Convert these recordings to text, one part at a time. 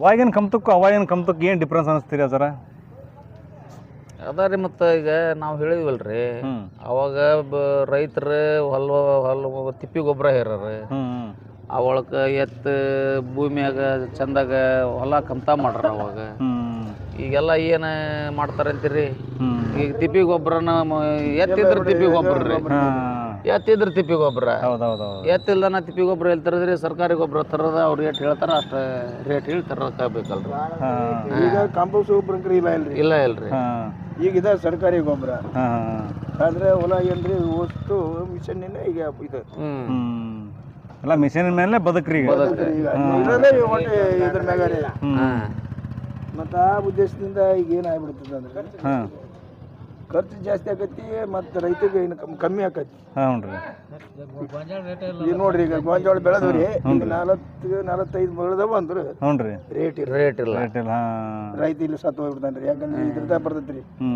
ಅವಾಗಿನ ಕಂತಕ್ಕೂ ಅವಾಗಿನ ಕಮ್ತಕ್ಕೆ ಏನು ಡಿಫ್ರೆನ್ಸ್ ಅನಿಸ್ತೀರಿ ಸರ? ಅದ ರೀ ಮತ್ತು ಈಗ ನಾವು ಹೇಳಿದ್ವಲ್ಲ ರೀ ಅವಾಗ ಬ ರೈತರು ಹೊಲ ಹೊಲ ತಿಪ್ಪಿ ಗೊಬ್ಬರ ಹೇರಾರ ಆ ಎತ್ತು ಭೂಮಿಯಾಗ ಚಂದಾಗ ಹೊಲ ಕಮ್ತಾ ಮಾಡ್ರ ಅವಾಗ. ಈಗೆಲ್ಲ ಏನು ಮಾಡ್ತಾರೆ ಅಂತೀರಿ ಹ್ಞೂ ಈಗ ತಿಪ್ಪಿ ಗೊಬ್ಬರನ ಎತ್ತಿದ್ರೆ ತಿಪ್ಪಿ ಗೊಬ್ಬರ ರೀ. ಎತ್ತಿದ್ರ ತಿಪ್ಪಿ ಗೊಬ್ಬರ. ಹೌದು ಹೌದು ಹೌದು ಎತ್ತಿಲ್ದನ ತಿಪ್ಪಿ ಗೊಬ್ಬರ ಎಲ್ಲಿ ತರದ್ರಿ ಸರ್ಕಾರಿ ಗೊಬ್ಬರ ತರದ ಅವ್ರು ರೇಟ್ ಹೇಳ್ತಾರ ಅಷ್ಟ ರೇಟ್ ಹೇಳಿ ತರಬೇಕಲ್ರಿ ಹಾಂ. ಈಗ ಕಾಂಪೋಸ್ಟ್ ಗೊಬ್ಬರ ಇಲ್ಲ ಇಲ್ರಿ? ಇಲ್ಲ ಇಲ್ರಿ. ಹಾಂ. ಈಗ ಇದ ಸರ್ಕಾರಿ ಗೊಬ್ಬರ. ಹಾಂ. ಆದ್ರೆ ಹೊಲ ಏನ್ರಿ ಅಷ್ಟು ಮಿಷನ್ ಈಗ ಇದು. ಎಲ್ಲ ಮಿಷನ್ ಮೇಲೆ ಬದುಕ್ರಿ ಇದ್ರ ಮ್ಯಾಗ ಮತ್ತು ಆ ಉದ್ದೇಶದಿಂದ ಈಗ ಏನಾಗ್ಬಿಡ್ತದೆ ಅಂದ್ರೆ ಹಾಂ. ಖರ್ಚು ಜಾಸ್ತಿ ಆಕತಿ ಮತ್ತು ರೈತರಿಗೆ ಇನ್ಕಮ್ ಕಮ್ಮಿ ಆಕತಿ ಹಾಂ ರೀ ಈಗ ನೋಡ್ರಿ ಈಗ ಗೋಂಜಾಳ ಬೆಳೆದ್ರಿ ನಾಲ್ಕು ನಲವತ್ತೈದು ಬೆಳೆದವ ಅಂದ್ರೆ ಹ್ಞೂ ರೀ ರೇಟ್ ಇಲ್ಲ ರೇಟ್ ಇಲ್ಲ. ರೇಟ್ ಇಲ್ಲ ಹಾಂ. ರೈತ ಇಲ್ಲಿ ಸತ್ತು ಹೋಗ್ಬಿಡ್ತಾನ್ರಿ ಯಾಕಂದ್ರೆ ಇದ್ರದಾಗ ಬರ್ತೈತ್ರಿ. ಹ್ಞೂ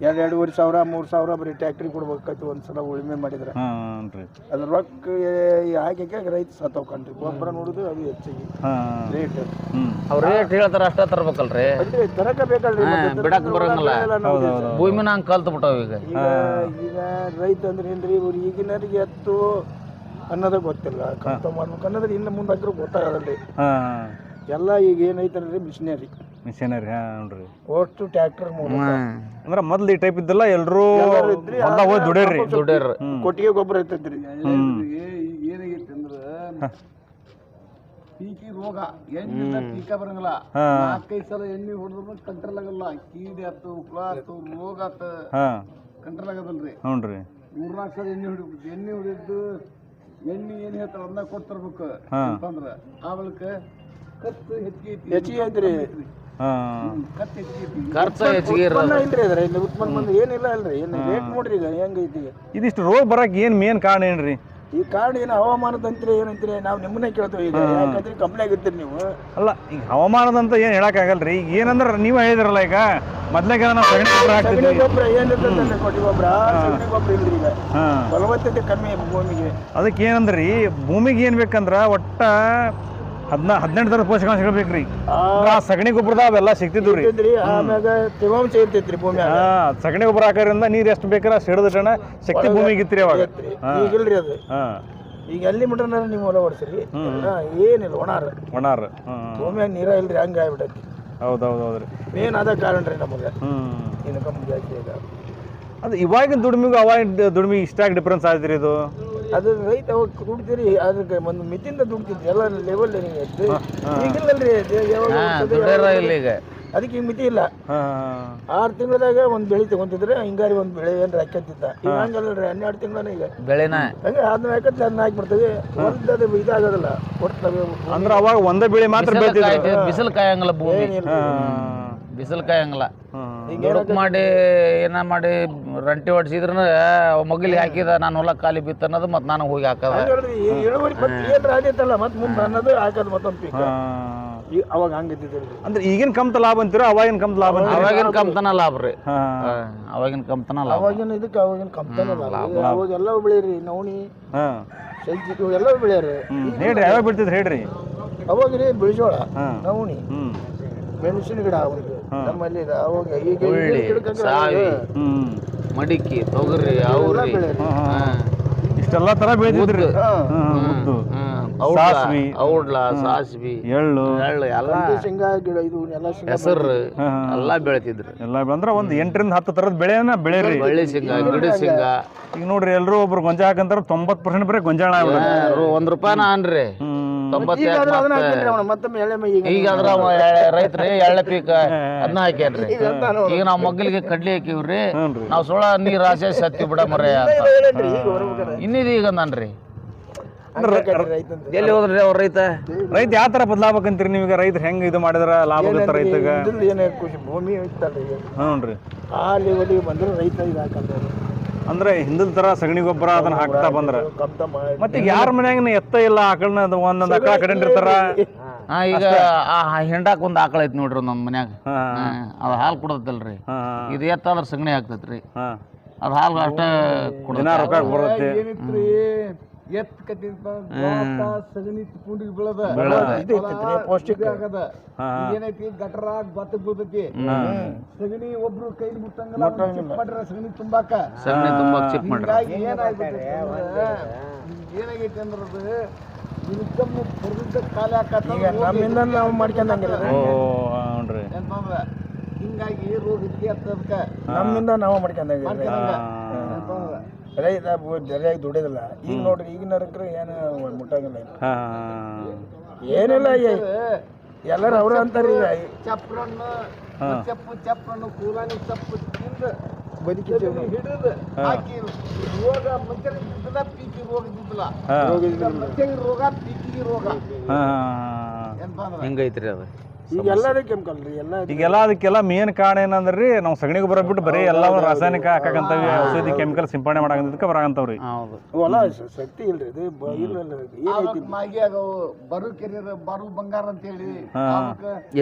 ಎರಡು ಎರಡೂವರೆ ಸಾವಿರ ಮೂರು ಸಾವಿರ ಬರೀ ಟ್ಯಾಕ್ಟ್ರಿ ಕೊಡ್ಬೇಕಾಯ್ತು ಒಂದ್ಸಲ ಉಳುಮೆ ಮಾಡಿದ್ರೆ. ಹಾಂ ರೀ. ಅದ್ರ ರೊಕ್ಕ ಹಾಕಕ್ಕೆ ರೈತ ಸತ್ತು ಹೋಗ್ಕಂಡ್ರಿ ಗೊಬ್ಬರ ನೋಡುದು ಅದು ಹೆಚ್ಚಿಗೆ. ಹಾಂ ರೇಟ್ ಅವ್ರ ರೇಟ್ ಹೇಳ್ತಾರ ಅಷ್ಟೇ ತರ್ಬೇಕಲ್ರಿ. ಅಂದ್ರೆ ತರಕ ಬೇಕಲ್ರಿ ಹಾ, ಬರಂಗಿಲ್ಲ. ನಾವು ಭೂಮಿನ ಹಂಗೆ ಕಲ್ತು ಬಿಟ್ಟಾವ ಈಗ. ಈಗ ಈಗ ರೈತ ಅಂದ್ರೆ ಏನ್ರಿ ಇವ್ರು ಈಗಿನವ್ರಿಗೆ ಎತ್ತು ಅನ್ನೋದೇ ಗೊತ್ತಿಲ್ಲ. ಕಷ್ಟ ಮಾಡ್ಬೇಕು ಅನ್ನೋದ್ರೆ ಇನ್ನು ಮುಂದೆ ಹಾಕಿರೋ ಎಲ್ಲಾ ಹಾಂ. ಎಲ್ಲ ಈಗ ಏನೈತಲ್ರಿ ಮಿಷಿನರಿ ಮಿಷನರಿ ಹಾ ರೀ ಒಟ್ಟು ಟ್ರ್ಯಾಕ್ಟರ್ ಅಂದ್ರ ಅಂದ್ರೆ ಮೊದ್ಲು ಈ ಟೈಪ್ ಇದ್ದಲ್ಲ ಎಲ್ಲರೂ ಹೊಲ್ದಾಗ ಹೋಗಿ ದುಡಿಯರ್ರಿ ದುಡ್ಯಾರ ಕೊಟ್ಟಿಗೆ ಗೊಬ್ಬರ ಇರ್ತೈತ್ರಿ. ಏನಾಗೈತಿ ಅಂದ್ರ ಪೀಕಿ ರೋಗ ಎಣ್ಣೆ ಪೀಕ ಬರಂಗಿಲ್ಲ. ನಾಲ್ಕೈದು ಸಲ ಎಣ್ಣೆ ಹೊಡೆದ್ರು ಕಂಟ್ರೋಲ್ ಆಗಲ್ಲ. ಕೀಡಿ ಆತು ಹುಳ ಆತು ರೋಗ ಆತ. ಹಾಂ. ಕಂಟ್ರೋಲ್ ಆಗದಲ್ರಿ. ಹ್ಞೂ ರೀ ಮೂರ್ನಾಲ್ಕು ಸಲ ಎಣ್ಣೆ ಹೊಡಿಬೇಕು. ಎಣ್ಣೆ ಹೊಡಿದ್ದು ಎಣ್ಣೆ ಏನ್ ಹೇಳ್ತಾರ ಅದನ್ನ ಕೊಡ್ತಿರ್ಬೇಕು. ಅಂತಂದ್ರ ಆಮೇಲೆ ಕತ್ತು ಹೆಚ್ಚಿಗೆ ಐತಿ. ಹೆಚ್ಚಿಗೆ ಐತ್ರಿ. ಖರ್ಚು ಹೆಚ್ಚಿಗೆ ಐತಿ ಖರ್ಚು ಹೆಚ್ಚಿಗೆ ಇರೋದು. ಉತ್ಪನ್ನ ಇಲ್ರಿ ಅದ್ರ ಇಲ್ಲಿ ಉತ್ಪನ್ನ ಬಂದು ಏನಿಲ್ಲ ಅಲ್ರಿ ಏನು ರೇಟ್ ನೋಡ್ರಿ ಈಗ ಹೆಂಗೈತಿ ಈಗ ಇದಿಷ್ಟು ರೋಗ ಬರಕ್ಕೆ ಏನು ಮೇನ್ ಕಾರಣ ಏನ್ರಿ? ಈ ಕಾರಣ ಏನು ಹವಾಮಾನದಂತ್ರಿ ಏನಂತೀರಿ ನಾವು ನಿಮ್ಮನ್ನೇ ಕೇಳ್ತೇವೆ ಈಗ ಯಾಕಂದ್ರೆ ಕಂಪ್ನಿ ಆಗಿರ್ತೀರಿ ನೀವು. ಅಲ್ಲ ಈಗ ಹವಾಮಾನದಂತ ಏನು ಹೇಳಕ್ಕಾಗಲ್ರಿ ಈಗ ಏನಂದ್ರೆ ನೀವು ಹೇಳಿದ್ರಲ್ಲ ಈಗ ಮೊದ್ಲಾಗ ನಾವು ಸಗಣಿ ಗೊಬ್ಬರ ಸಗಣಿ ಹಾಕ್ತಿದ್ವಿ. ಗೊಬ್ಬರ ಏನಿರ್ತದೆ ಕೊಟ್ಟಿ ಗೊಬ್ಬರ? ಸಗಣಿ ಗೊಬ್ಬರ ಇಲ್ರಿ ಈಗ. ಹಾಂ. ಫಲವತ್ತತೆ ಕಮ್ಮಿ ಭೂಮಿಗೆ. ಅದಕ್ಕೆ ಏನಂದ್ರಿ? ಭೂಮಿಗೆ ಏನು ಬೇಕಂದ್ರೆ ಒಟ್ಟ ಹದಿನ ಹದಿನೆಂಟು ತರ ಪೋಷಕಾಂಶಗಳು ಬೇಕ್ರಿ ಆ ಸಗಣಿ ಗೊಬ್ಬರದ ಅವೆಲ್ಲ ಸಿಗ್ತಿದ್ವು ರೀ. ಇರ್ತೈತ್ರಿ ಆಮ್ಯಾಗ ತೇವಾಂಶ ಇರ್ತೈತ್ರಿ ಭೂಮಿ ಹಾ ಸಗಣಿ ಗೊಬ್ಬರ ಹಾಕೋದ್ರಿಂದ ನೀರು ಎಷ್ಟು ಬೇಕಾರ ಅಷ್ಟು ಜನ ಶಕ್ತಿ ಭೂಮಿಗೆ ಇತ್ರಿ ಅವಾಗ. ಈಗ ಈಗಿಲ್ರಿ ಅದು. ಹಾಂ. ಈಗ ಎಲ್ಲಿ ಮಟನ ನೀವು ಹೊಲ ಓಡಿಸ್ರಿ? ಎಲ್ಲ ಏನಿಲ್ಲ ಒಣಾರ. ಒಣಾರ. ಭೂಮಿ ಭೂಮಿಯಾಗ ನೀರ ಇಲ್ರಿ ಹಂಗ ಆಗ್ಬಿಟ್ಟೈತಿ ಹೌದು ಹೌದು ಹೌದು ರೀ ಮೇನ್ ಅದ ಕಾರಣ ರೀ ನಮಗೆ. ಇನ್ಕಮ್ ಜಾಸ್ತಿ ಆಗ ಅದು ಇವಾಗಿನ ದುಡಿಮೆಗೂ ಅವಾಗಿನ ದುಡಿಮೆ ಇಷ್ಟಾಗಿ ಡಿಫ್ರೆನ್ಸ್ ಆಯ್ತು ರೀ ಇದು? ಅದು ರೈತ ಅವಾಗ ದುಡ್ತೀರಿ ಅದಕ್ಕೆ ಒಂದು ಮಿತಿಯಿಂದ ದುಡ್ತಿದ್ರಿ ಎಲ್ಲ ಲೆವೆಲ್ ಈಗಿಲ್ಲಲ್ರಿ ಯಾವಾಗ ಈಗ. ಅದಕ್ಕೆ ಈಗ ಮಿತಿ ಇಲ್ಲ. ಆರು ತಿಂಗಳದಾಗ ಒಂದು ಬೆಳೆ ತಗೊಂತಿದ್ರೆ ಹಿಂಗಾರಿ ಒಂದು ಬೆಳೆ ಏನ್ರ ಹಾಕ್ಯಂತಿದ್ದ. ಈಗ ಹಂಗಲ್ರಿ ಹನ್ನೆರಡು ತಿಂಗಳನ ಈಗ. ಬೆಳೆನ? ಹಂಗೆ ಅದನ್ನ ಹಾಕತ್ತೆ ಅದನ್ನ ಹಾಕ್ಬಿಡ್ತೇವೆ ಅದು ಇದಾಗೋದಿಲ್ಲ ಕೊಡ್ತವೆ ಅಂದ್ರೆ ಅವಾಗ ಒಂದೇ ಬೆಳೆ ಮಾತ್ರ ಬಿಸಿಲು ಕಾಯಂಗಿಲ್ಲ ಭೂಮಿ. ಏನಿಲ್ಲ ಬಿಸಿಲು ಕಾಯಂಗಿಲ್ಲ ದುಡುಕ್ ಮಾಡಿ ಏನ ಮಾಡಿ ರಂಟಿ ಹೊಡ್ಸಿದ್ರ ಮಗಲಿ ಹಾಕಿದ ನಾನು ಹೊಲ ಖಾಲಿ ಬಿತ್ತ ಅನ್ನೋದು ಮತ್ತೆ ನಾನು ಹೋಗಿ ಹಾಕದ. ಅವಾಗ ಅಂದ್ರೆ ಈಗಿನ ಕಮ್ತ ಲಾಭ ಅಂತೀರ ಅವಾಗಿನ ಕಮ್ತ ಲಾಭ ಅವಾಗಿನ ಕಮ್ತನ ಲಾಭ ರೀ. ಅವಾಗಿನ ಕಂಪ್ತನ ಲಾಭ. ಅವಾಗಿನ ಇದಕ್ಕೆ ಅವಾಗಿನ ಕಂಪ್ತಾನಲ್ಲ ಅವಾಗ ಎಲ್ಲವೂ ಬೆಳೀರಿ ನವಣಿ ಹಾಂ. ಎಲ್ಲ ಬೆಳೆಯರಿ. ಹೇಳ್ರಿ ಯಾವಾಗ ಬಿಡ್ತಿದ್ರು ಹೇಳ್ರಿ. ಅವಾಗ ರೀ ಬಿಳಿಜೋಳ ನವಣಿ ಹ್ಞೂ ಮೆಣಸಿನ ಗಿಡ ಅವ್ರಿಗೆ ನಮ್ಮಲ್ಲಿ. ಅವಾಗ ಈಗ ಉಳ್ಳಿ ಸಾವಿ ಮಡಿಕೆ ತೊಗರಿ ಅವ್ರಿ. ಇಷ್ಟೆಲ್ಲ ತರ ಬೆಳೆದಿದ್ರಿ. ಸಾಸ್ವಿ. ಔಡ್ಲ ಸಾಸ್ವಿ ಎಳ್ಳು. ಎಳ್ಳು ಎಲ್ಲ. ಶೇಂಗಾ ಗಿಡ ಇದು ಎಲ್ಲ ಹೆಸರು ಎಲ್ಲ ಬೆಳಿತಿದ್ರು ಎಲ್ಲ ಅಂದ್ರೆ ಒಂದು ಎಂಟರಿಂದ ಹತ್ತು ಥರದ ಬೆಳೆನ ಬೆಳೆರಿ. ಬಳ್ಳಿ ಶೇಂಗಾ ಗಿಡ ಶೇಂಗಾ. ಈಗ ನೋಡ್ರಿ ಎಲ್ಲರೂ ಒಬ್ರು ಗೊಂಜಾಳ ಹಾಕಂತಾರ ತೊಂಬತ್ತು ಪರ್ಸೆಂಟ್ ಬರೀ ಗೊಂಜಾಳ ಒಂದ್ ರೂಪಾಯಿನ ಅನ್ರಿ ಹ್ಞೂ ಆದ್ರೆ ಈಗ ಅದನ್ನ ಹಾಕಿನ್ರಿ ಅವ್ನು ಮತ್ತೊಮ್ಮೆ ಎಳೆ ಮೈ ಈಗ ಈಗ ಅದ್ರ ರೈತ್ರಿ ಎಳ್ಳೆ ಪೀಕ ಅದನ್ನ ಹಾಕ್ಯಾನ್ರಿ. ಈಗ ನಾವ್ ಮಗ್ಗಲಿಗೆ ಕಡ್ಲಿ ಹಾಕಿವ್ರಿ ನಾವ್ ಸೊಳ ನೀರ್ ಆಸೆ ಸತ್ತಿ ಬಿಡ ಮರ ಇನ್ನಿದ ಈಗ ನನ್ರಿ. ಎಲ್ಲಿ ಹೋದ್ರಿ ಅವ್ರ ರೈತ? ರೈತ ಯಾವ ತರ ಬದಲಾಗಬೇಕಂತೀರಿ ನೀವೀಗ? ರೈತ ಹೆಂಗ್ ಇದು ಮಾಡಿದ್ರ ಲಾಭ ಆಗುತ್ತೆ ರೈತಗ ಏನೇ ಖುಷಿ? ಭೂಮಿ ಇತ್ತಲ್ರಿ. ಹ್ಞೂ ರೀ ಆ ಲೆವೆಲಿಗೆ ಬಂದ್ರೆ ರೈತ ಇದಾಕಂತ ಅಂದ್ರೆ ಹಿಂದಿನ ತರ ಸಗಣಿ ಗೊಬ್ಬರ ಅದನ್ನ ಹಾಕ್ತಾ ಬಂದ್ರ. ಮತ್ತೆ ಯಾರ ಮನ್ಯಾಗ ಎತ್ತ ಇಲ್ಲ ಆಕಳನ್ನ ಒಂದೊಂದ್ ಒಂದೊಂದು ಆಕಳ ಕಡೆಂಡಿರ್ತಾರ ಹಾ ಈಗ ಆ ಹೆಂಡಾಕ್ ಒಂದ್ ಆಕಳ ಐತಿ ನೋಡ್ರಿ ನಮ್ ಮನ್ಯಾಗ. ಅದ ಹಾಲು ಅದ್ ಹಾಲ್ ಕೊಡತ್ತಲ್ರಿ ಹಾಂ ಇದು ಎತ್ತಾದ್ರ ಸಗಣಿ ಹಾಕ್ತೈತ್ರಿ ಅದ ಹಾಲು ಹಾಲ್ ಅಷ್ಟ ದಿನ ರೊಕ್ಕ ಬರುತ್ತೆ. ಎತ್ ಕಟ್ಟಿದ ಸಗಣಿ ಕುಂಡಿಗೆ ಬೀಳದ. ಪೌಷ್ಟಿಕ. ಆಗದ ಏನೈತಿ ಗಟ್ರ ಭತ್ತ ಬೀಳ್ತೈತಿ. ಸಗಣಿ ಒಬ್ರು ಕೈ ಮುಟ್ಟಂಗಿಲ್ಲ. ಮಾಡ್ರ ಸಗಣಿ ತುಂಬಾಕ. ಸಗಣಿ ತುಂಬಾಕ ಚಿಪ್ ಮಾಡ್ರಿ. ಹಿಂಗಾಗಿ ಏನಾಗ್ಬಿಟ್ಟೈತಿ ಏನಾಗೈತಿ ಅಂದ್ರೆ ಅದು ಇನ್ಕಮ್ ಬರ್ತೈತೆ ಖಾಲಿ ಈಗ ನಮ್ಮಿಂದ ನಾವು ಮಾಡ್ಕೊಂಡಂಗಿಲ್ಲ. ಹಿಂಗಾಗಿ ರೋಗ ಇದಕ್ಕೆ ಹತ್ತದಕ್ಕ ನಮ್ಮಿಂದ ನಾವು ಮಾಡ್ಕೊಂಡಂಗಿಲ್ಲ. ರೈತ ಸರಿಯಾಗಿ ದುಡಿಯೋದಿಲ್ಲ ಈಗ ನೋಡ್ರಿ ಈಗಿನ ರೈತರು ಏನು ಮುಟ್ಟಂಗಿಲ್ಲ ಏನಿಲ್ಲ ಎಲ್ಲರೂ ಅವ್ರ ಅಂತಾರೆ ಈಗ. ಚಪ್ರನ್ನು ಹಾ. ಚಪ್ಪು ಚಪ್ರನ್ನು ಕೂಲಾನಿ ಚಪ್ಪು ತಿಂದು ಬದುಕಿದ್ದೇವೆ. ನಾವು. ಹಿಡಿದು ಹಾಕಿ ರೋಗ ಮನುಷ್ಯರಿಗೆ ಇದ್ದಿದ್ದಿಲ್ಲ ಪೀಕಿ ರೋಗ ಈಗ ಮನುಷ್ಯರಿಗೆ ರೋಗ ಪೀಕಿಗೆ ರೋಗ. ಹಾಂ. ಎಂತಂದ್ರ ಅದು? ಈಗ ಎಲ್ಲರೂ ಕೆಮಿಕಲ್ ರೀ ಎಲ್ಲ ಈಗೆಲ್ಲ ಅದಕ್ಕೆಲ್ಲ ಮೇನ್ ಕಾರಣ ಏನಂದ್ರೆ ರೀ ನಾವು ಸಗಣಿ ಗೊಬ್ಬರ ಬಿಟ್ಟು ಬರೀ ಎಲ್ಲ ರಾಸಾಯನಿಕ ಹಾಕಂತವಿ ಔಷಧಿ ಕೆಮಿಕಲ್ ಸಿಂಪಡಣೆ ಮಾಡಕಂತದಕ್ಕೆ ಬರಂತವ್ರಿ ಹೌದು. ಹೊಲ ಶಕ್ತಿ ಇಲ್ರಿ ಇದು ಬ- ಇಲ್ಲ ಇಲ್ಲ. ಏನೈತಿ ಮಾಗಿ ಆಗವು ಬರು ಕೆರಿಯರ್ ಬರು ಬಂಗಾರ ಅಂತ ಹೇಳಿ ಹಾ.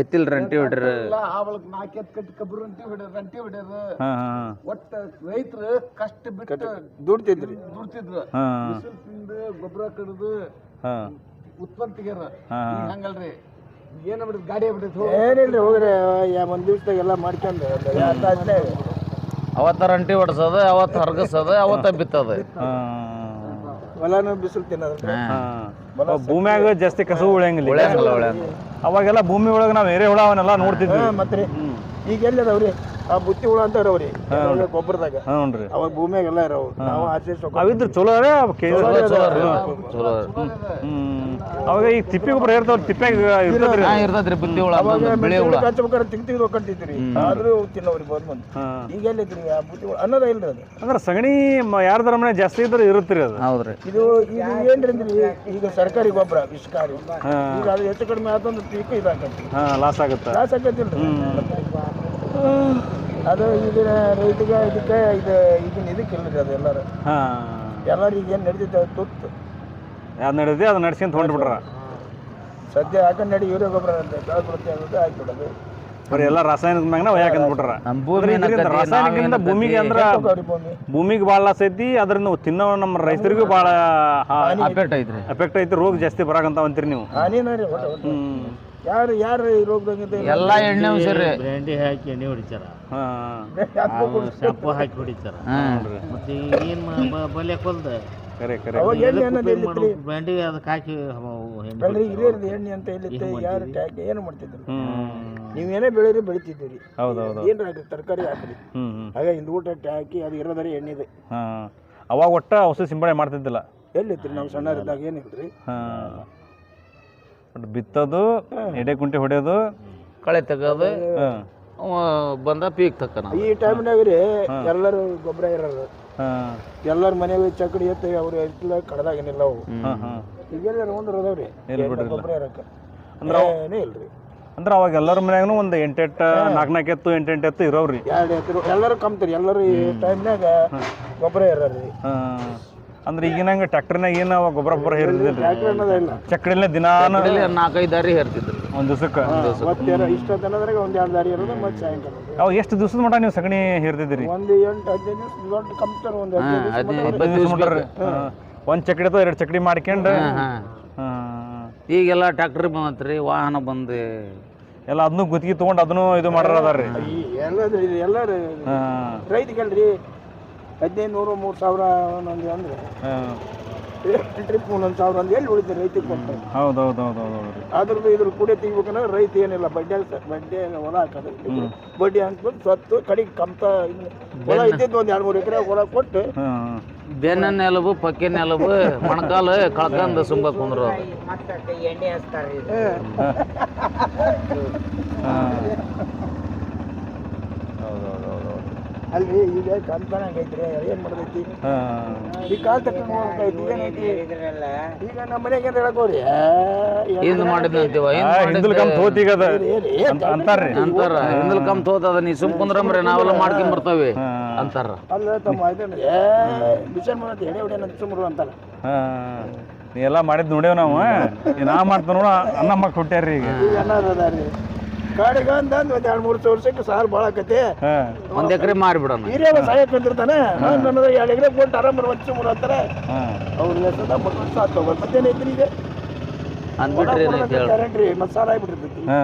ಎತ್ತಿಲ್ ರಂಟಿ ಹೊಡ್ರಿ. ಎಲ್ಲ ಆವಳಕ್ ನಾಲ್ಕು ಕಟ್ಟಿ ಕಬ್ಬು ರಂಟಿ ಹೊಡ್ಯಾರ ರಂಟಿ ಹೊಡ್ಯಾರ ಹಾಂ ಹಾಂ ಒಟ್ಟ ರೈತರು ಕಷ್ಟ ಬಿಟ್ಟು ದುಡ್ತಿದ್ರಿ. ದುಡ್ತಿದ್ರು. ಹಾಂ. ಬಿಸಿಲು ತಿಂದು ಗೊಬ್ಬರ ಕಡಿದು ಹಾಂ. ತೆಗ್ಯಾರ. ಈಗ ಹಂಗಲ್ರಿ. ಏನಾಗ್ಬಿಡ್ತು ಗಾಡಿ ಆಗ್ಬಿಡ್ತು ಏನಿಲ್ರಿ ಹೋಗ್ರಿ. ಯಾ- ಒಂದ್ ದಿವ್ಸದಾಗ ಎಲ್ಲ ಮಾಡ್ಕೊಂಡು ತಾಸ್ನಾಗ ಅವತ್ತ ರಂಟಿ ಹೊಡ್ಸೋದು ಅವತ್ತು ಹರ್ಗಸೋದು ಅವತ್ತ ಬಿತ್ತದ ಹಾಂ. ಹೊಲನೂ ಬಿಸಿಲು ತಿನ್ನೋದು. ಹಾಂ. ಭೂಮ್ಯಾಗ ಜಾಸ್ತಿ ಕಸು ಉಳಿಯಂಗಿಲ್ಲ ಉಳ್ಯಂಗಿಲ್ಲ ಉಳ್ಯಂಗಿಲ್ಲ. ಅವಾಗೆಲ್ಲ ಭೂಮಿ ಒಳಗೆ ನಾವು ಎರೆ ಹುಳ ಅವನ್ನೆಲ್ಲ ನೋಡ್ತಿದ್ವಿ. ಮತ್ತೆ ರೀ. ಈಗ ಎಲ್ಲದವ್ರಿ ಆ ಬುತ್ತಿ ಹುಳ ಅಂತ ಇರವ್ರಿ. ಗೊಬ್ಬರದಾಗ. ಹ್ಞೂ ರೀ ಅವಾಗ ಭೂಮಿಯಾಗ ಎಲ್ಲ ಇರವು ನಾವು ಆಚೆ ಅವಿದ್ರ ಚಲೋ ರೀ ಚಲೋ ರೀ ಚಲೋ ಹ್ಮ್ ಅವಾಗ ಈಗ ತಿಪ್ಪಿ ಗೊಬ್ಬರ ಇರ್ತಾವ ತಿಪ್ಪ್ಯಾಗ ಇರ್ತದ್ರಿ ಬಿತ್ತಿ ಹುಳ ಬಿಳಿ ಹುಳ. ಹಚ್ಬೇಕಾದ್ರೆ ತಿಂಗ್ ತಿಂಗ್ ರೊಕ್ಕಂತಿದ್ರಿ ಆದ್ರೂ ತಿನ್ನವ್ರಿ ಬಂದ್ ಬಂದ್. ಈಗ ಎಲ್ಲಿದ್ರಿ ಆ ಬುತ್ತಿ ಹುಳ? ಅನ್ನೋದ ಇಲ್ರಿ ಅದು. ಅಂದ್ರೆ ಸಗಣಿ ಯಾರ್ದಾರ ಮನೆ ಜಾಸ್ತಿ ಇದ್ರೆ ಇರುತ್ತೆ ರೀ ಅದು? ಹೌದ್ರಿ. ಇದು ಇದು ಏನ್ರಿ ಅಂದ್ರಿ ಈಗ ಸರ್ಕಾರಿ ಗೊಬ್ಬರ ವಿಷಕಾರಿ. ಈಗ ಅದು ಹೆಚ್ಚು ಕಡಿಮೆ ಆತಂದ್ರೆ ಪೀಕ್ ಇದಾಗತ್ತೆ ಹಾಂ ಲಾಸ್ ಆಗುತ್ತೆ? ಲಾಸ್ ಆಕತಿಲ್ರಿ. ಅದು ಈಗಿನ ರೈತಿಗೆ ಇದಕ್ಕೆ ಇದು ಈಗಿನ ಇದಕ್ಕೆ ರೀ ಅದು ಎಲ್ಲರೂ. ಹಾಂ. ಎಲ್ಲರೂ ಈಗ ಏನು ನಡೀತೈತೆ ಅದು ತುತ್ತು. ಯಾವ್ದು ನಡೆದಿ ಅದು ನಡ್ಸ್ಕೊಂತ ಹೊಂಟ್ಬಿಟ್ರ ಸದ್ಯ ಹಾಕೊಂಡು ನಡಿ ಯೂರಿಯಾ ಗೊಬ್ಬರ ಅಂತ ಬೆಳೆ ಬರುತ್ತೆ ಅನ್ನೋದು ಹಾಕ್ಬಿಡೋದು ಬರೀ ಎಲ್ಲ ರಾಸಾಯನಿಕ ಒಯ್ಯಾಕಂತ ಬಿಟ್ರ ನಮ್ಮ ಭೂಮಿ ರಾಸಾಯನಿಕದಿಂದ ಭೂಮಿಗೆ ಅಂದ್ರ ಗೌರಿ ಭೂಮಿ? ಭೂಮಿಗೆ ಭಾಳ ಲಾಸ್ ಐತಿ ಅದರಿಂದ ತಿನ್ನೋ ನಮ್ಮ ರೈತರಿಗೂ ಭಾಳ ಅಪೇಟ್ ಐತ್ರಿ. ಎಫೆಕ್ಟ್ ಐತಿ ರೋಗ ಜಾಸ್ತಿ ಬರಕಂತ ಅಂತೀರಿ ನೀವು. ಹಾನಿನ ರೀ ಒಟ್ಟು ಒಟ್ಟು. ಹ್ಮ್. ಯಾರು ಯಾರು ಈ ರೋಗದಾಗಿದ್ದ ಎಲ್ಲ ಎಣ್ಣೆ ಉಸಿರಿ ಬ್ರ್ಯಾಂಡಿ ಹಾಕಿ ಎಣ್ಣೆ ಹೊಡಿತಾರ. ಹಾಂ. ಶಾಂಪು ಹಾಕಿ ಹೊಡಿತಾರ. ಮತ್ತೆ ಏನು ಬಲ್ಯ ಕೊಲ್ದ? ಕರೆ ಕರೆ. ಅವಾಗ ಎಣ್ಣೆ ಅನ್ನೋದು ಎಲ್ಲಿತ್ರಿ? ಬ್ರ್ಯಾಂಡಿ ಅದಕ್ಕೆ ಹಾಕಿ ಎಣ್ಣೆ ಅಲ್ರಿ ಹಿರಿಯರ್ದು ಎಣ್ಣೆ ಅಂತ ಎಲ್ಲಿತ್ತು ಯಾರು ಟ್ಯಾಕ್ ಏನು ಮಾಡ್ತಿದ್ರು? ಹ್ಮ್. ನೀವು ಏನೇ ಬೆಳೀರಿ ಬೆಳಿತಿದ್ದೀರಿ. ಹೌದು ಹೌದು ಏನ್ರ ಹಾಕ್ರಿ ತರಕಾರಿ ಹಾಕ್ರಿ? ಆಗ ಹಿಂದ್ ಊಟ ಹಾಕಿ ಅದು ಇರೋದಾರೆ ಎಣ್ಣೆದೆ ಹಾಂ. ಅವಾಗ ಒಟ್ಟ ಔಷಧಿ ಸಿಂಪಡಣೆ ಮಾಡ್ತಿದ್ದಿಲ್ಲ. ಎಲ್ಲಿತ್ತು ನಾವು ಸಣ್ಣರಿದ್ದಾಗ ಏನಿಲ್ರಿ? ಹಾಂ. ಬಟ್ ಬಿತ್ತೋದು ಎಡೆ ಕುಂಟೆ ಹೊಡೆಯೋದು. ಕಳೆ ತೆಗೋದು ಹಾಂ ಅವ ಬಂದ ಪೀಕ್ ತಕ್ಕನ ಈ ಟೈಮ್ನಾಗ ರೀ ಎಲ್ಲರೂ ಗೊಬ್ಬರ ಇರೋದು ಹಾಂ ಎಲ್ಲರ ಮನೆಗೆ ಚಕಡಿ ಎತ್ತ ಅವ್ರು ಎಲ್ಲ ಕಡ್ದಾಗೇನಿಲ್ಲ ಅವು. ಹಾಂ ಹಾಂ ಈಗೆಲ್ಲ ಒಂದ್ರ ಅದಾವ್ರಿ ಎಲ್ಲಿ. ಗೊಬ್ಬರ ಅಂದ್ರೆ ಏನೇ ಇಲ್ರಿ. ಅಂದ್ರೆ ಅವಾಗ ಎಲ್ಲರ ಮನ್ಯಾಗನು ಒಂದು ಎಂಟೆಟ್ಟು ನಾಲ್ಕು ನಾಲ್ಕು ಎತ್ತು ಎಂಟೆಂಟು ಎತ್ತು ಇರೋವ್ರಿ. ಎರಡು ಎಕರೆ ಎಲ್ಲರೂ ಕಮ್ತೀರಿ ಎಲ್ಲರೂ ಈ ಟೈಮ್ನಾಗ ಗೊಬ್ಬರ ಇರೋರಿ. ಹಾಂ ಅಂದ್ರೆ ಈಗಿನಂಗೆ ಟ್ಯಾಕ್ಟರ್ನಾಗ ಏನು ಅವಾಗ ಗೊಬ್ಬರ ಗೊಬ್ಬರ ಟ್ರ್ಯಾಕ್ಟರ್ ಇಲ್ಲ. ಚಕ್ಕಡಿಲೇ ದಿನಾನು ನಾಲ್ಕೈದು ದಾರಿ ಹೇರ್ತಿದ್ರು. ಒಂದು ದಿವಸಕ್ಕೆ. ಒಂದು ಎರಡು ದಾರಿ ಇರೋದು ಮತ್ತೆ ಸಾಯಂಕಾಲ. ಅವಾಗ ಎಷ್ಟು ದಿವಸದ ಮಟ ನೀವು ಸಗಣಿ ಹೇರ್ತಿದ್ರಿ ಒಂದು ಎಂಟು ಹದಿನೈದು ದಿವಸ ದೊಡ್ಡ ಕಂಪ್ಯೂಟರ್ ಒಂದು ಹದಿನೈದು ದಿವಸ ಒಂದು ಚಕ್ಕಡಿ ಅಥವಾ ಎರಡು ಚಕ್ರಿ ಮಾಡ್ಕೊಂಡು. ಹಾ ಹಾಂ. ಈಗೆಲ್ಲ ಟ್ಯಾಕ್ಟ್ರಿ ಬಂದತ್ರಿ ವಾಹನ ಬಂದು. ಎಲ್ಲ ಅದನ್ನು ಗುತ್ತಿಗೆ ತೊಗೊಂಡು ಅದನ್ನು ಇದು ಮಾಡ್ರಿ ಎಲ್ಲ ರೈತ ಕೇಳ್ರಿ ಎಲ್ಲರೂ ಹದಿನೈದು ನೂರು ಮೂರು ಸಾವಿರ ಒಂದೊಂದು ಅಂದ್ರೆ. ಹಾಂ. ಟ್ರಿಪ್ ಒಂದೊಂದು ಸಾವಿರ ಒಂದು ಎಲ್ಲಿ ಉಳಿತಾರೆ ರೈತ ಕೊಡ್ತಾರೆ ಹೌದು ಹೌದು ಹೌದು ಹೌದು ಹೌದು ಅದ್ರದ್ದು ಇದ್ರ ಕುಡಿ ತೆಗಿಬೇಕಂದ್ರೆ ರೈತ ಏನಿಲ್ಲ ಬಡ್ಡಿ ಬಡ್ಡಿ ಹೊಲ ಹಾಕೋದು ಬಡ್ಡಿ ಹಾಕ್ಬಿಟ್ಟು ಸ್ವತ್ತು ಕಡೆಗೆ ಕಮ್ತ ಹೊಲ ಇದ್ದಿದ್ದು ಒಂದು ಎರಡು ಮೂರು ಎಕರೆ ಹೊಲ ಕೊಟ್ಟು ಹಾಂ. ಬೆನ್ನ ನೆಲಬು ಪಕ್ಕೆ ನೆಲಬು ಮೊಣಕಾಲು ಕಳ್ಕಂದು ಸುಂಬ ಕುಂದ್ರು. ಎಣ್ಣೆ ಹಚ್ತಾರೆ ಅಲ್ರಿ ಈಗ ಕಂತನ ಐತ್ರಿ ಏನು ಈ ಕಾಲ್ ತಕ್ಕ ಹೋಗ್ತೈತಿ ಏನೈತಿ ಈಗ ನಮ್ಮ ಮನೆಗೆ ಏನು ಹೇಳಕೋರಿ ಮಾಡಿದ್ನಂತೀವ ಹಿಂದಲ್ ಕಮ್ ತೋತಿಗದ ಅಂತ ಅಂತಾರ್ರಿ. ಅಂತಾರ. ಹಿಂದಲ್ ಕಮ್ ತೋತದ ನೀ ಸುಮ್ ಕುಂದ್ರಮ್ರಿ ನಾವೆಲ್ಲ ಮಾಡ್ಕೊಂಡ್ ಬರ್ತೇವೆ. ಅಂತಾರ. ಅಲ್ಲ ತಮ್ಮ ಮಿಷನ್ ಬಿಷನ್ ಮಾಡತ್ತೆ ಎಡೆ ಹೊಡೆ ನನ್ನ ಸುಮ್ರು ಅಂತಾರ. ನೀ ಎಲ್ಲ ಮಾಡಿದ್ ನೋಡೇವ್ ನಾವು ನಾ ಮಾಡ್ತ ನೋಡ ಅನ್ನ ಮಕ್ ಹುಟ್ಟ್ಯಾರ್ರಿ ಈಗ. ಈಗ ಅನ್ನೋದು ಅದ ರೀ ಕಾಡಿಗೆ ಅಂತಂದು ಒಂದು ಎರಡು ಮೂರು ವರ್ಷಕ್ಕೆ ಸಾರು ಭಾಳ ಆಕತಿ ಹಾ ಒಂದ್ ಎಕರೆ ಮಾರಿಬಿಡೋಣ ಹಿರಿಯವ ಸಹಾಯ ಕುಂದಿರ್ತಾನೆ ನನ್ನ ಎರಡು ಎಕರೆ ಕೊಟ್ಟು ಆರಾಮ ವರ್ಷ ಮೂರು ಹತ್ತರ ಹಾ ಅವ್ರ ಸದಾ ಮಕ್ಕಳು ಸಾತ್ ಹೋಗೋದು ಮತ್ತೇನೈತಿ ಈಗ ಅಂದ್ಬಿಟ್ರಿ ಏನೈತಿ ಹೇಳಿ ಕರೆಂಟ್ ರೀ ಮತ್ತೆ ಸಾಲ ಆಗ್ಬಿಟ್ಟಿರ್ತೈತಿ ಹಾ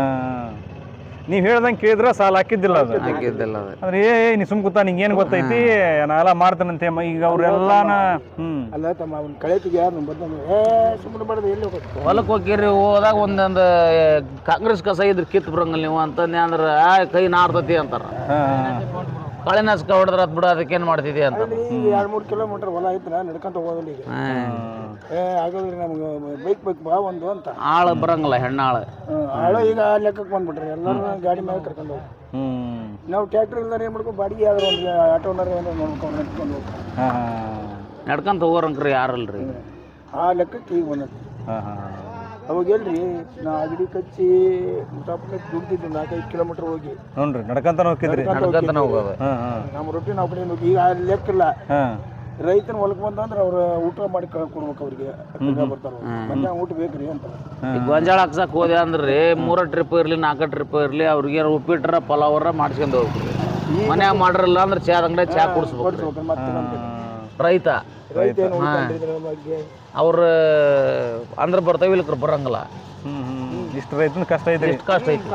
ನೀವು ಹೇಳ್ದಂಗೆ ಕೇಳಿದ್ರೆ ಸಾಲ ಹಾಕಿದ್ದಿಲ್ಲ ಅದು. ಹಾಕಿದ್ದಿಲ್ಲ ಅದು. ಅಂದ್ರೆ ಏ ಏ, ನೀ ಸುಮ್ ಕೂತ ನಿಂಗೆ ಏನು ಗೊತ್ತೈತಿ? ನಾನೆಲ್ಲ ಮಾಡ್ತಾನಂತೆ ಮ- ಈಗ ಅವ್ರೆಲ್ಲಾನ ಹ್ಮ್. ಅಲ್ಲ ತಮ್ಮ ಅವ್ನ ಕಳೆತಿಗೆ ನಮ್ಮ ಬಂದ ಏ ಸುಮ್ಮನೆ ಬಡದು ಎಲ್ಲಿ ಹೋಗುತ್ತೆ ಹೊಲಕ್ಕೆ ಹೋಗಿರಿ ಹೋದಾಗ ಒಂದೊಂದು ಕಾಂಗ್ರೆಸ್ ಕಸ ಇದ್ರ ಕಿತ್ತು ಬರಂಗಿಲ್ಲ ನೀವು ಅಂತಂದೆ ಅಂದ್ರೆ ಆ ಕೈ ನಾರ್ತತಿ ಅಂತಾರ. ಹಾ. ನಸ್ಕ ಹೊಡೆದ್ರ ಅದ್ ಬಿಡ ಅದಕ್ಕೇನು ಮಾಡ್ತಿದ್ದೆ ಅಂತ. ಈಗ ಎರಡು ಮೂರು ಕಿಲೋಮೀಟರ್ ಹೊಲ ಐತ್ರ ನಡ್ಕೊಂತ ಹೋಗೋದಿಲ್ಲ ಈಗ. ಏ ಆಗೋದ್ರಿ ನಮ್ಗೆ ಬೈಕ್ ಬೈಕ್ ಬಾ ಒಂದು ಅಂತ. ಆಳು ಬರಂಗಿಲ್ಲ ಹೆಣ್ಣಾಳು. ಆಳು ಆಳು ಈಗ ಆ ಲೆಕ್ಕಕ್ಕೆ ಬಂದ್ಬಿಟ್ರಿ ಎಲ್ಲರೂ ಗಾಡಿ ಮೇಲೆ ಕರ್ಕೊಂಡು ಹೋಗಿ ಹ್ಮ್. ನಾವು ಟ್ಯಾಕ್ಟ್ರ್ ಇಲ್ದಾರೆ ಏನು ಮಾಡ್ಕೊಂಡು ಬಾಡಿಗೆ ಆದ್ರೆ ಒಂದು ಆಟೋನಾರ ಏನೋ ನೋಡ್ಕೊಂಡು ನಡ್ಕೊಂಡು ಹೋಗ್ತಾರೆ ನಡ್ಕೊಂತ ಹೋಗೋರಂಕ್ರಿ ಯಾರಲ್ರಿ? ಆ ಲೆಕ್ಕಕ್ಕೆ ಈಗ ಬಂದೈತಿ ಹಾ. ಅವಾಗ ಎಲ್ರಿ ನಾ ಅಗಡಿ ಕಚ್ಚಿ ದುಡ್ಡಿದ್ದು ದುಡ್ದಿದ್ದು ನಾಲ್ಕೈದು ಕಿಲೋಮೀಟರ್ ಹೋಗಿ. ನೋಡ್ರಿ ನಡ್ಕಂತ ಹೋಗಿದ್ರಿ ನಡ್ಕೊಂತನ ಹೋಗೋದು. ಹಾ ಹಾ. ನಮ್ಮ ರೊಟ್ಟಿ ನಾವು ಕಡೆ ಹೋಗಿ ಈಗ ಆ ಲೆಕ್ಕಿಲ್ಲ. ಹಾ. ರೈತನ ಹೊಲಕ್ಕೆ ಬಂದಂದ್ರೆ ಅವ್ರ ಊಟ ಮಾಡಿ ಕೊಡ್ಬೇಕು ಅವ್ರಿಗೆ. ಅಕ್ಕಗ ಬರ್ತಾರ ಊಟ ಬೇಕ್ರಿ ಅಂತ. ಗೊಂಜಾಳ ಹಾಕ್ಸಕ್ ಹೋದೆ ಅಂದ್ರೆ ಮೂರ ಟ್ರಿಪ್ ಇರ್ಲಿ ನಾಲ್ಕು ಟ್ರಿಪ್ ಇರ್ಲಿ ಅವ್ರಿಗೆ ಉಪ್ಪಿಟ್ರ ಪಲಾವರ ಮಾಡ್ಸ್ಕೊಂಡ್ ಹೋಗ್ಬಿಡ್ರಿ ಮನ್ಯಾಗ ಮಾಡ್ರಲ್ಲ ಅಂದ್ರೆ ಚಾ ಅಂಗಡಿ ಚಾ ಕುಡಿಸ್ಬೇಕು ಮತ್ತೆ ರೈತ. ಅವ್ರ ಅಂದ್ರೆ ಬರ್ತಾವ ಇಲ್ಲಕ್ರ ಬರಂಗಿಲ್ಲ. ಹ್ಮ್ ಹ್ಮ್. ಇಷ್ಟು ರೈತನ ಕಷ್ಟ ಐತಿ ಇಷ್ಟು ಕಷ್ಟ ಐತಿ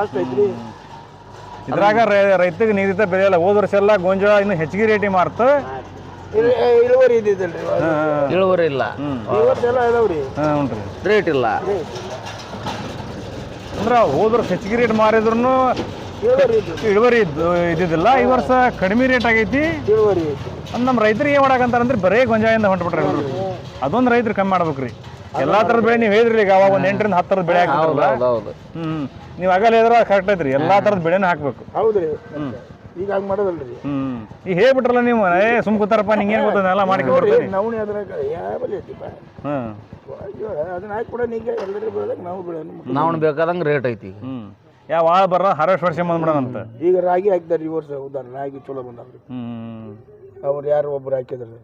ಇದ್ರಾಗ ರೈ- ರೈತಗೆ ನಿಗದಿತ ಬೆಲೆ ಇಲ್ಲ ಹೋದ ವರ್ಷ ಎಲ್ಲ ಗೊಂಜಾಳ ಇನ್ನು ಹೆಚ್ಚಿಗೆ ರೇಟಿ ಮಾರ್ತ. ಇಳುವರಿ ಇಳುವರಿ ಇಲ್ಲ. ರೇಟ್ ಇಲ್ಲ. ಅಂದ್ರೆ ಹೋದ ವರ್ಷ ಹೆಚ್ಚಿಗೆ ರೇಟ್ ಮಾರಿದ್ರು ಇಳುವರಿ ಇದ್ದು ಇಳುವರಿ ಇದ್ದಿದ್ದಿಲ್ಲ. ಈ ವರ್ಷ ಕಡಿಮೆ ರೇಟ್ ಆಗೈತಿ. ಇಳುವರಿ ಐತಿ. ಅಂದ್ ನಮ್ಮ ರೈತರಿಗೆ ಏನು ಮಾಡಕಂತಾರಂದ್ರೆ ಬರೇ ಗೊಂಜಾಯಿಂದ ಹೊಂಟ್ಬಿಟ್ರಿ ಅವರು ಅದೊಂದು ರೈತರು ಕಮ್ಮಿ ಮಾಡ್ಬೇಕ್ರಿ. ಎಲ್ಲಾ ತರದ ಬೆಳೆ ನೀವು ಹೇಳಿದ್ರಿ ಈಗ ಅವಾಗ ಒಂದು ಎಂಟರಿಂದ ಹತ್ತರದ ಬೆಳೆ ಹಾಕಿ ಹೌದು ಹ್ಮ್ ನೀವು ಆಗಲ್ಲ ಹೇಳಿದ್ರೆ ಕರೆಕ್ಟ್ ಐತ್ರಿ. ಎಲ್ಲಾ ತರದ ಬೆಳೆನ ಹಾಕ್ಬೇಕು. ಹೌದ್ರಿ. ಈಗ ಹಂಗೆ ಮಾಡೋದಲ್ರಿ. ಹ್ಮ್ ಈಗ ಹೇಳ್ಬಿಟ್ರಲ್ಲ ನೀವು ಏ ಸುಮ್ ಕೂತಾರಪ್ಪ ನಿಂಗೇನು ಗೊತ್ತದ ಎಲ್ಲ ಮಾಡಿ ಬರ್ತೀನಿ ನವಣಿ ಅದ್ರಾಗ ಯಾವ ಐತಿಪ್ಪ. ಹ್ಮ್ ಅಯ್ಯೋ ಅದನ್ನ ಹಾಕಿ ಕೂಡ ನೀಗ ಎಲ್ಲರೂ ಬೆಳೆದಾಗ ನಾವು ಬೆಳೆಯೋಣ ನಾವು ಬೇಕಾದಂಗೆ ರೇಟ್ ಐತಿ. ಹ್ಮ್. ಯಾವ ಬರ್ರ ಬರ ಹಾರ್ವೆಸ್ಟ್ ವರ್ಷ ಬಂದ್ಬಿಡೋಣಂತ. ಈಗ ರಾಗಿ ಹಾಕಿದಾರೆ ಈ ವರ್ಷ ಉದಾಹರಣೆ ರಾಗಿ ಚಲೋ ಬಂದ್ರಿ ಹ್ಮ್. ಅವ್ರು ಯಾರು ಒಬ್ರು ಹಾಕಿದ್ರು?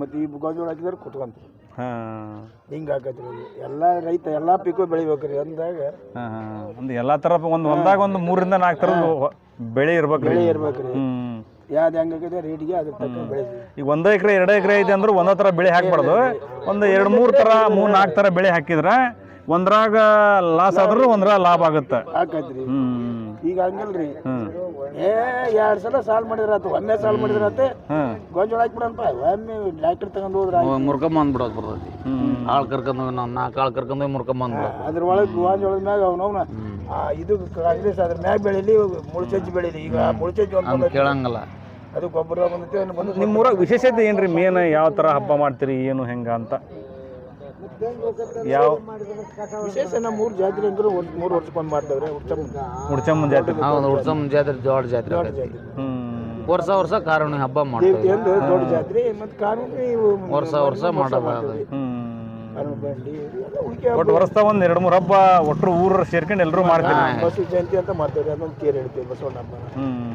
ಮತ್ತೆ ಈ ಗೋಜೋಳ ಹಾಕಿದ್ರೆ ಕುತ್ಕೊಂತ ಹಾ. ಹಿಂಗೆ ಹಾಕತ್ರಿ. ಎಲ್ಲ ರೈತ ಎಲ್ಲ ಪೀಕು ಬೆಳಿಬೇಕ್ರಿ ಅಂದಾಗ ಒಂದು ಎಲ್ಲ ಥರ ಒಂದು ಒಂದಾಗ ಒಂದು ಮೂರಿಂದ ನಾಲ್ಕು ಥರದ ಬೆಳೆ ಇರ್ಬೇಕು ಬೆಳೆ ಇರ್ಬೇಕ್ರಿ ಯಾವ್ದು ಹೆಂಗಾಗಿದೆ ರೇಟಿಗೆ ಅದ್ರ ಬೆಳೆ ಈಗ ಒಂದೇ ಎಕರೆ ಎರಡು ಎಕರೆ ಐತೆ ಅಂದ್ರೆ ಒಂದೇ ಥರ ಬೆಳೆ ಹಾಕ್ಬಾರ್ದು. ಒಂದು ಎರಡು ಮೂರು ಥರ ಮೂರು ನಾಲ್ಕು ಥರ ಬೆಳೆ ಹಾಕಿದ್ರೆ ಒಂದ್ರಾಗ ಲಾಸ್ ಆದ್ರೂ ಒಂದ್ರಾಗ ಲಾಭ ಆಗುತ್ತೆ. ಹಾಕತ್ರಿ. ಹ್ಮ್. ಈಗ ಹಂಗಲ್ರಿ. ಏ ಎರಡು ಸಲ ಸಾಲ್ ಮಾಡಿದ್ರಾತು ಒಮ್ಮೆ ಸಾಲ್ ಮಾಡಿದ್ರಾತೆ ಗೊಂಜೋಳ ಹಾಕ್ಬಿಡಪ್ಪ ಒಮ್ಮೆ ಟ್ರ್ಯಾಕ್ಟರ್ ತಗೊಂಡ್ ಹೋದ್ರ ಅವ್ ಅಂದ್ಬಿಡೋದು ಬಿಡೋದು ಬರ್ತೈತಿ. ಆಳ್ ಕರ್ಕೊಂಡು ನಾವು ನಾಲ್ಕು ಆಳ್ ಕರ್ಕೊಂಡು ಮುರ್ಕೊಂಬಂದ್ ಬಿಡೋದು ಅದ್ರ ಒಳಗೆ ಗೋಂಜೋಳದ ಮ್ಯಾಗ ಅವ್ನವ್ನ ಇದು ಕಾಂಗ್ರೆಸ್ ಅದ್ರ ಮ್ಯಾಗ ಬೆಳೀಲಿ ಮುಳ್ಚಜ್ಜಿ ಬೆಳೀಲಿ. ಈಗ ಮುಳ್ಚಜ್ಜಿ ಒಂದು ಕೇಳಂಗಲ್ಲ. ಅದು ಗೊಬ್ಬರ ಬಂದೈತಿ ನಿಮ್ಮ ಊರಾಗ ವಿಶೇಷತೆ ಏನ್ರಿ ಮೇನ್ ಯಾವ ಥರ ಹಬ್ಬ ಮಾಡ್ತೀರಿ ಏನು ಹೆಂಗ ಅಂತ? ಯಾವ ವಿಶೇಷ ನಮ್ಮ ಮೂರು ಜಾತ್ರೆ ಅಂದ್ರೆ ಮೂರು ವರ್ಷಕ್ಕೊಂದು ಮಾಡ್ತೇವ್ರಿ ಉಚ್ಚಮ್ಮ ಉಡ್ಚಮ್ಮನ ಜಾತ್ರೆ. ಹೌದು ಉಡ್ಸಮ್ ಜಾತ್ರೆ ದೊಡ್ಡ ಜಾತ್ರೆ ಜಾತ್ರೆ. ಹ್ಮ್. ವರ್ಷ ವರ್ಷ ಕಾರಣ ಹಬ್ಬ ಮಾಡ್ತೀವಿ ಎಂದು ದೊಡ್ಡ ಜಾತ್ರೆ ಮತ್ತು ಕಾನೂನು ಇವು ವರ್ಷ ವರ್ಷ ಮಾಡೋದು ಅದು. ಹ್ಮ್. ಕಾನೂನು ಬಂಡಿ ಎಲ್ಲ ಉಳ್ಕೆ ಒಟ್ಟು ವರ್ಷದಾಗ ಒಂದ್ ಎರಡು ಮೂರು ಹಬ್ಬ ಒಟ್ಟರು ಊರ ಸೇರ್ಕೊಂಡು ಎಲ್ಲರೂ ಮಾಡ್ತೀವಿ ಬಸವ ಜಯಂತಿ ಅಂತ ಮಾಡ್ತೇವೆ ಅದೊಂದು ತೇರು ಹೇಳ್ತೀವಿ ಬಸವಣ್ಣ ಹಬ್ಬ. ಹ್ಮ್.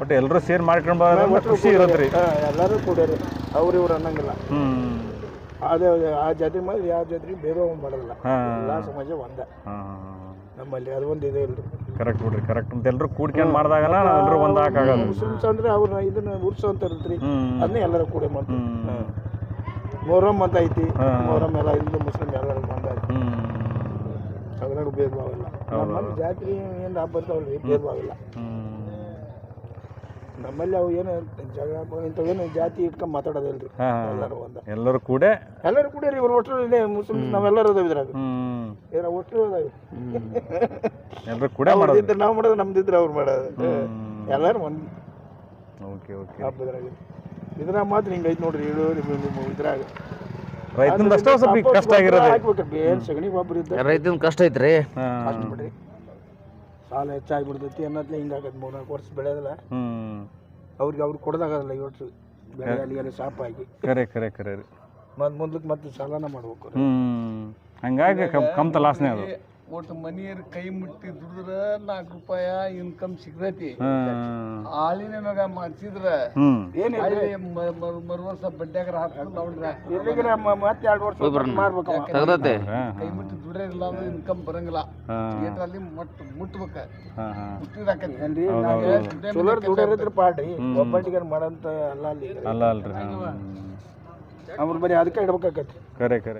ಒಟ್ಟು ಎಲ್ಲರೂ ಸೇರಿ ಮಾಡ್ಕೊಂಡು ಬರೋದ್ರಿಂದ ಖುಷಿ ಇರತ್ರಿ ಹಾ, ಎಲ್ಲರೂ ಕೂಡ್ಯಾರಿ ಅವ್ರು ಇವ್ರು ಅನ್ನಂಗಿಲ್ಲ. ಹ್ಮ್. ಅದೇ ಆ ಜಾತ್ರೆ ಮಾಡಿ ಯಾವ ಜಾತ್ರೆ ಬೇರೆ ಮಾಡೋದಿಲ್ಲ ಮಾಡಲ್ಲ ಎಲ್ಲ ಸಮಾಜ ಒಂದೇ. ನಮ್ಮಲ್ಲಿ ಅದು ಒಂದು ಇದೆ ಇಲ್ರಿ. ಕರೆಕ್ಟ್ ಬಿಡ್ರಿ ಕರೆಕ್ಟ್ ಅಂತ ಎಲ್ಲರೂ ಕೂಡ್ಕೊಂಡು ಮಾಡಿದಾಗಲ್ಲ ಎಲ್ಲರೂ ಒಂದು ಹಾಕಾಗೋದು ಮುಸ್ಲಿಮ್ಸ್ ಅಂದ್ರೆ ಅವ್ರನ್ನ ಇದನ್ನ ಉರ್ಸು ಅಂತ ಇರುತ್ತೆ ಅದನ್ನೇ ಎಲ್ಲರೂ ಕೂಡ ಮಾಡ್ತೀವಿ. ಮೊಹರಂ ಅಂತ ಐತಿ. ಮೊಹರಂ ಎಲ್ಲ ಹಿಂದೂ ಮುಸ್ಲಿಂ ಎಲ್ಲರೂ ಬಂದಾಯ್ತು ಅದ್ರಾಗ ಭೇದ ಭಾವ ಇಲ್ಲ ಜಾತ್ರೆ ಏನು ಹಬ್ಬ ಇರ್ತಾವಲ್ರಿ ಭೇದ ಭಾವ ಇಲ್ಲ. ನಮ್ಮಲ್ಲಿ ಅವು ಏನು ಜಗಳ ಇಂಥವೇನು ಜಾತಿ ಇಟ್ಕೊಂಡು ಮಾತಾಡೋದಿಲ್ಲ ಹಾ ಎಲ್ಲರೂ ಒಂದ. ಎಲ್ಲರೂ ಕೂಡ? ಎಲ್ಲರೂ ಕೂಡ ರೀ ಇವ್ರು ಒಟ್ಟರು ಇದೆ ಮುಸ್ಲಿಮ್ಸ್ ನಾವೆಲ್ಲರೂ ಅದಾವ ಇದ್ರಾಗ. ಏನ ಇದ್ರ ಒಟ್ಟರು ಅದಾವ ಎಲ್ಲರೂ ಕೂಡ ಮಾಡೋದು? ನಾವು ಮಾಡೋದು ನಮ್ದಿದ್ರೆ ಅವ್ರು ಮಾಡೋದು. ಎಲ್ಲರೂ ಒಂದು. Okay okay. ಹಬ್ಬದ್ರಾಗ ಇದ್ರಾಗ. ಮಾತ್ರ ಹಿಂಗೆ ಐತೆ ನೋಡ್ರಿ ಇಳುವರಿ ನಿಮ್ಮ ಇದ್ರಾಗ. ರೈತನ ಅಷ್ಟೇ ಸ್ವಲ್ಪ ಕಷ್ಟ ಆಗಿರೋದು. ಹಾಕ್ಬೇಕ್ರಿ ಏನು ಸಗಣಿ ಗೊಬ್ಬರ ಇದ್ದ ರೈತನ ಕಷ್ಟ ಐತ್ರಿ. ಹಾಂ. ಬಿಡ್ರಿ ಸಾಲ ಹೆಚ್ಚಾಗ್ಬಿಡ್ತೈತಿ ಅನ್ನೋದ್ಲೆ ಹಿಂಗಾಗತ್ತೆ ಮೂರು ನಾಲ್ಕು ವರ್ಷ ಬೆಳೆಯೋದಿಲ್ಲ ಅವ್ರಿಗೆ ಅವ್ರಿಗೆ ಕೊಡೋದಾಗಲ್ಲ ಇವತ್ತು ಬೆಳೆ ಅಲ್ಲಿಗೆಲ್ಲ ಶಾಪ್ ಆಗಿ ಕರೆ ಕರೆ ಕರೆ. ರೀ ಮತ್ತೆ ಮುಂದಕ್ಕೆ ಮತ್ತೆ ಸಾಲನ ಮಾಡ್ಬೇಕು ಹಂಗಾಗಿ ಕಮ್ ಕಮ್ತ ಲಾಸ್ನೇ ಅದು. ಒಟ್ಟು ಮನೆಯವ್ರ ಕೈ ಮುಟ್ಟಿ ದುಡಿದ್ರ ನಾಲ್ಕು ರೂಪಾಯಿ ಇನ್ಕಮ್ ಸಿಗ್ತೈತಿ. ಆಳಿನ ಮಗ ಮಾಡ್ಸಿದ್ರ ಮರು- ವರ್ಷ ಬಡ್ಡ್ಯಾಗರ ಹಾಕೊಂಡು ನೋಡ್ರ ಮತ್ತೆ ಎರಡು ವರ್ಷ ಮಾಡ್ಬೇಕು ಅವ. ತೆಗ್ದತೆ. ಕೈ ಮುಟ್ಟಿ ದುಡಿಯೋದಿಲ್ಲ ಅಂದ್ರೆ ಇನ್ಕಮ್ ಬರಂಗಿಲ್ಲ. ಥಿಯೇಟ್ರಲ್ಲಿ ಮುಟ್ ಮುಟ್ಬೇಕ. ಚಲೋರ್ ದುಡಿಯೋರಿದ್ರೆ ಪಾಡ್ರಿ. ಒಬ್ಬಟ್ಟಿಗೆ ಮಾಡಂತ ಅಲ್ಲ ಅಲ್ಲಿ. ಅಲ್ಲ ಅಲ್ರಿ ಅವ್ರ ಬರೀ ಅದಕ್ಕೆ ಇಡ್ಬೇಕಾಕತಿ ಕರೆ ಕರೆ.